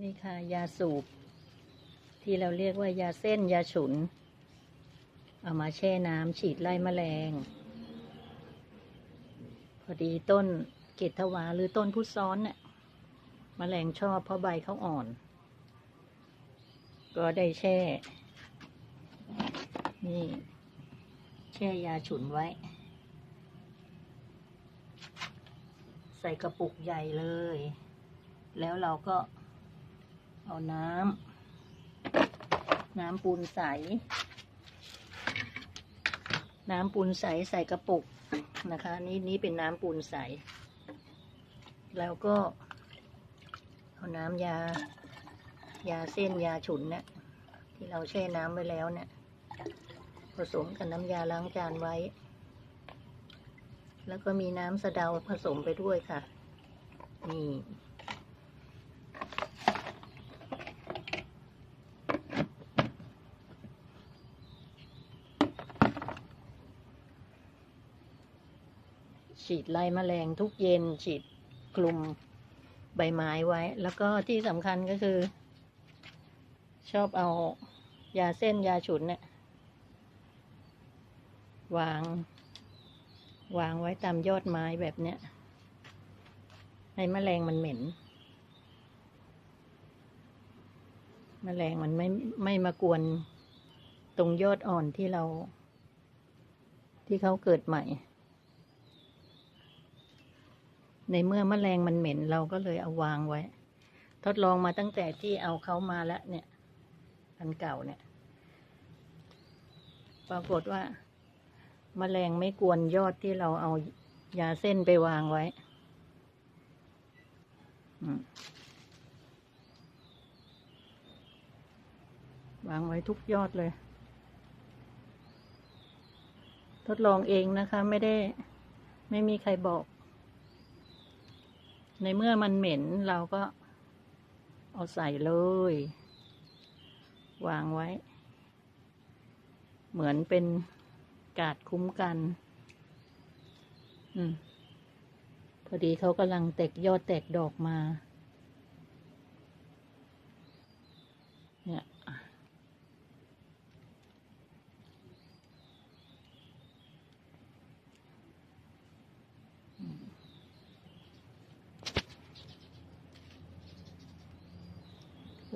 นี่ค่ะ ยาสูบ ที่เราเรียกว่ายาเส้นยาฉุน เอามาแช่น้ำฉีดไล่แมลง พอดีต้นเกตทวาหรือต้นพุทซ้อนเนี่ยแมลงชอบเพราะใบเขาอ่อน ก็ได้แช่ นี่ แช่ยาฉุนไว้ ใส่กระปุกใหญ่เลย แล้วเราก็ เอาน้ำน้ำปูนใส น้ำปูนใสใส่กระปุกนะคะ นี่นี่เป็นน้ำปูนใส แล้วก็ เอาน้ำยา ยาเส้นยาฉุนเนี่ยที่เราแช่น้ำไว้แล้วเนี่ยผสมกับน้ำยาล้างจานไว้ แล้วก็มีน้ำสะเดาผสมไปด้วยค่ะ นี่ ฉีดไล่แมลงทุกเย็น ฉีดคลุมใบไม้ไว้ แล้วก็ที่สำคัญก็คือ ชอบเอายาเส้นยาฉุนเนี่ย วาง วางไว้ตามยอดไม้แบบเนี้ยให้แมลงมันเหม็นแมลงมันไม่ไม่มากวนตรงยอดอ่อนที่เรา ที่เขาเกิดใหม่ ในเมื่อแมลงมันเหม็นเราก็เลยเอาวางไว้ ทดลองมาตั้งแต่ที่เอาเขามาแล้วเนี่ยอันเก่าเนี่ย ปรากฏว่าแมลงไม่กวนยอดที่เราเอายาเส้นไปวางไว้วางไว้ทุกยอดเลย ทดลองเองนะคะ ไม่ได้ ไม่มีใครบอก ในเมื่อมันเหม็นเราก็เอาใส่เลย วางไว้ เหมือนเป็นกาดคุ้มกัน อืม พอดีเขากำลังแตกยอดแตกดอกมา เนี่ย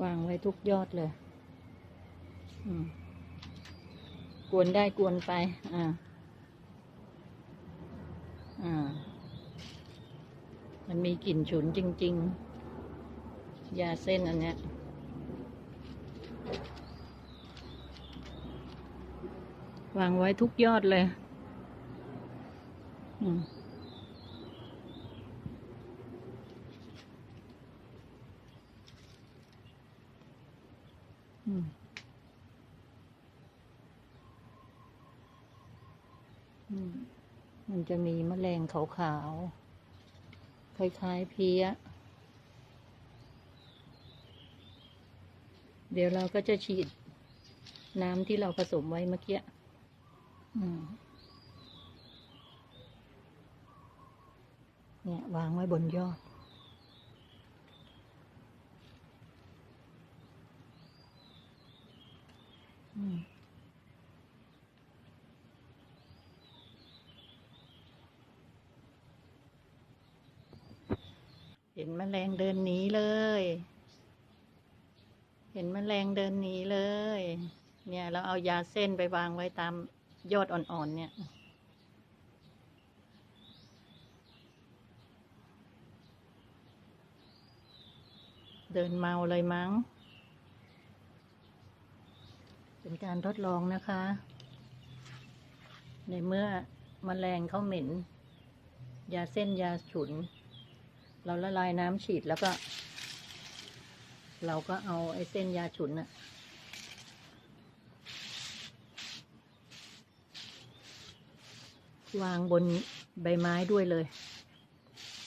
วางไว้ทุกยอดเลยกวนได้กวนไป อ่า อ่า มันมีกลิ่นฉุนจริง ๆ ยาเส้นอันเนี้ยวางไว้ทุกยอดเลย อืม มันจะมีมแมลงขาวๆ คล้ายๆเพี้ย เดี๋ยวเราก็จะฉีดน้ำที่เราผสมไว้เมื่อกี้เนี่ยวางไว้บนยอด อืม เห็นแมลงเดินหนีเลย เห็นแมลงเดินหนีเลย เนี่ย เราเอายาเส้นไปวางไว้ตามยอดอ่อนๆเนี่ยเดินเมาเลยมั้ง เป็นการทดลองนะคะ ในเมื่อมแมลงเขาเหม็น ยาเส้นยาฉุน เราละลายน้ำฉีดแล้วก็ เราก็เอาไอ้เส้นยาฉุนน่ะวางบนใบไม้ด้วยเลย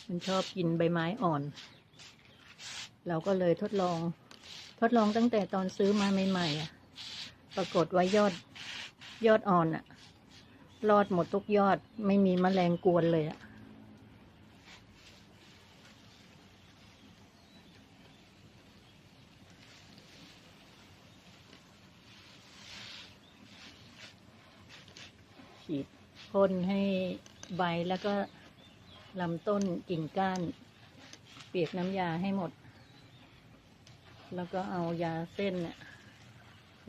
มันชอบกินใบไม้อ่อน เราก็เลยทดลอง ทดลองตั้งแต่ตอนซื้อมาใหม่ๆอะ ปรากฏว่ายอด ยอดอ่อนอะรอดหมดทุกยอดไม่มีมแมลงกวนเลยอะฉีดพ่นให้ใบแล้วก็ลำต้นกิ่งก้าน เปียกน้ำยาให้หมด แล้วก็เอายาเส้นเนี่ย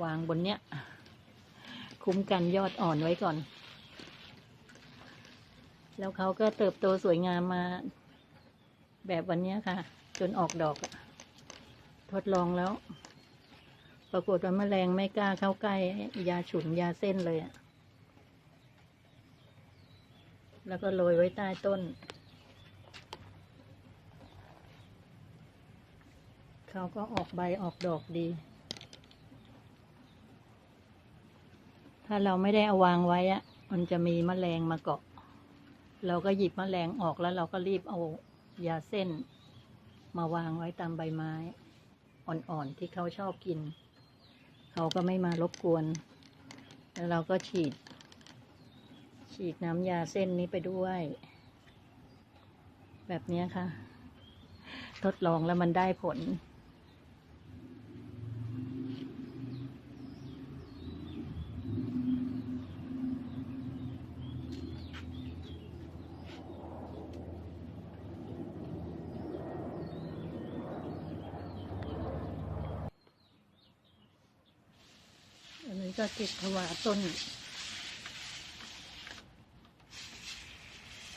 วางบนเนี้ย คุ้มกันยอดอ่อนไว้ก่อน แล้วเขาก็เติบโตสวยงามมา แบบวันเนี้ยค่ะ จนออกดอก ทดลองแล้ว ปรากฏว่าแมลงไม่กล้าเข้าใกล้ ยาฉุนยาเส้นเลยอะแล้วก็โรยไว้ใต้ต้น เขาก็ออกใบออกดอกดี ถ้าเราไม่ได้เอาวางไว้อะมันจะมีแมลงมาเกาะ เราก็หยิบแมลงออกแล้วเราก็รีบเอายาเส้น มาวางไว้ตามใบไม้ อ่อนๆที่เขาชอบกิน เขาก็ไม่มารบกวน แล้วเราก็ฉีด ฉีดน้ำยาเส้นนี้ไปด้วย แบบนี้ค่ะ ทดลองแล้วมันได้ผล อันนี้ก็ติดถวาต้น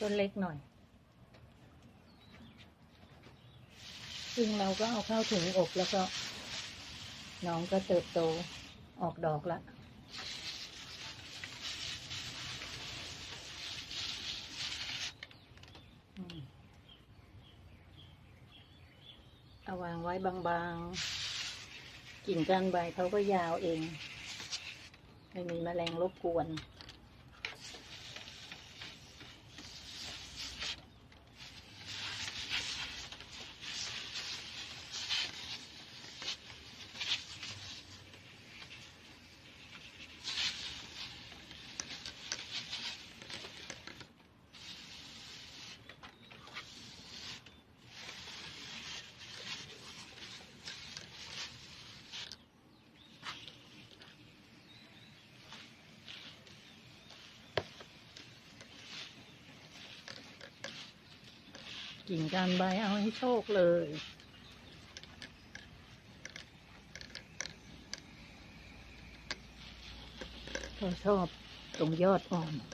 ต้นเล็กหน่อย ซึ่งเราก็เอาเข้าถุงอบแล้วก็ น้องก็เติบโตออกดอกละเอาวางไว้บางๆกิ่งก้านใบเขาก็ยาวเอง ไม่มีแมลงรบกวน กิ่งการใบเอาให้โชคเลย ก็ชอบตรงยอดอ่อน